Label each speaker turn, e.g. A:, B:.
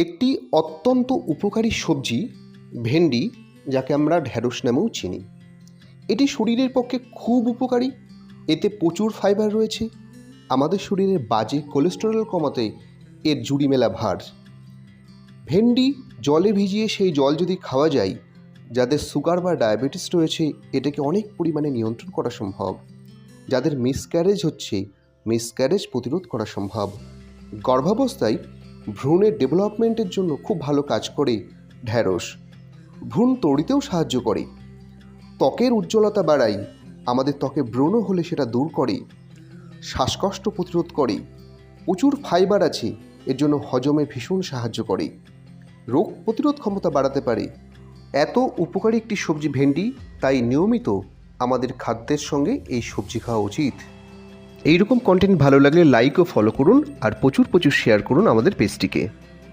A: একটি অত্যন্ত উপকারী সবজি ভেন্ডি, যাকে আমরা ঢ্যাঁড়স নামেও চিনি। এটি শরীরের পক্ষে খুব উপকারী। এতে প্রচুর ফাইবার রয়েছে। আমাদের শরীরের বাজে কোলেস্টেরল কমাতে এর জুড়ি মেলা ভার। ভেন্ডি জলে ভিজিয়ে সেই জল যদি খাওয়া যায়, যাদের সুগার বা ডায়াবেটিস রয়েছে, এটাকে অনেক পরিমাণে নিয়ন্ত্রণ করা সম্ভব। যাদের মিসক্যারেজ হচ্ছে মিসক্যারেজ প্রতিরোধ করা সম্ভব। গর্ভাবস্থায় ভ্রূণের ডেভেলপমেন্টের জন্য খুব ভালো কাজ করে ঢ্যাঁড়স। ভ্রূণ তড়িতেও সাহায্য করে। ত্বকের উজ্জ্বলতা বাড়ায়, আমাদের ত্বকে ব্রণ হলে সেটা দূর করে। শ্বাসকষ্ট প্রতিরোধ করে। প্রচুর ফাইবার আছে, এর জন্য হজমে ভীষণ সাহায্য করে। রোগ প্রতিরোধ ক্ষমতা বাড়াতে পারে। এত উপকারী একটি সবজি ভেন্ডি, তাই নিয়মিত আমাদের খাদ্যের সঙ্গে এই সবজি খাওয়া উচিত। এইরকম কন্টেন্ট ভালো লাগলে লাইক ও ফলো করুন আর প্রচুর প্রচুর শেয়ার করুন আমাদের পেজটিকে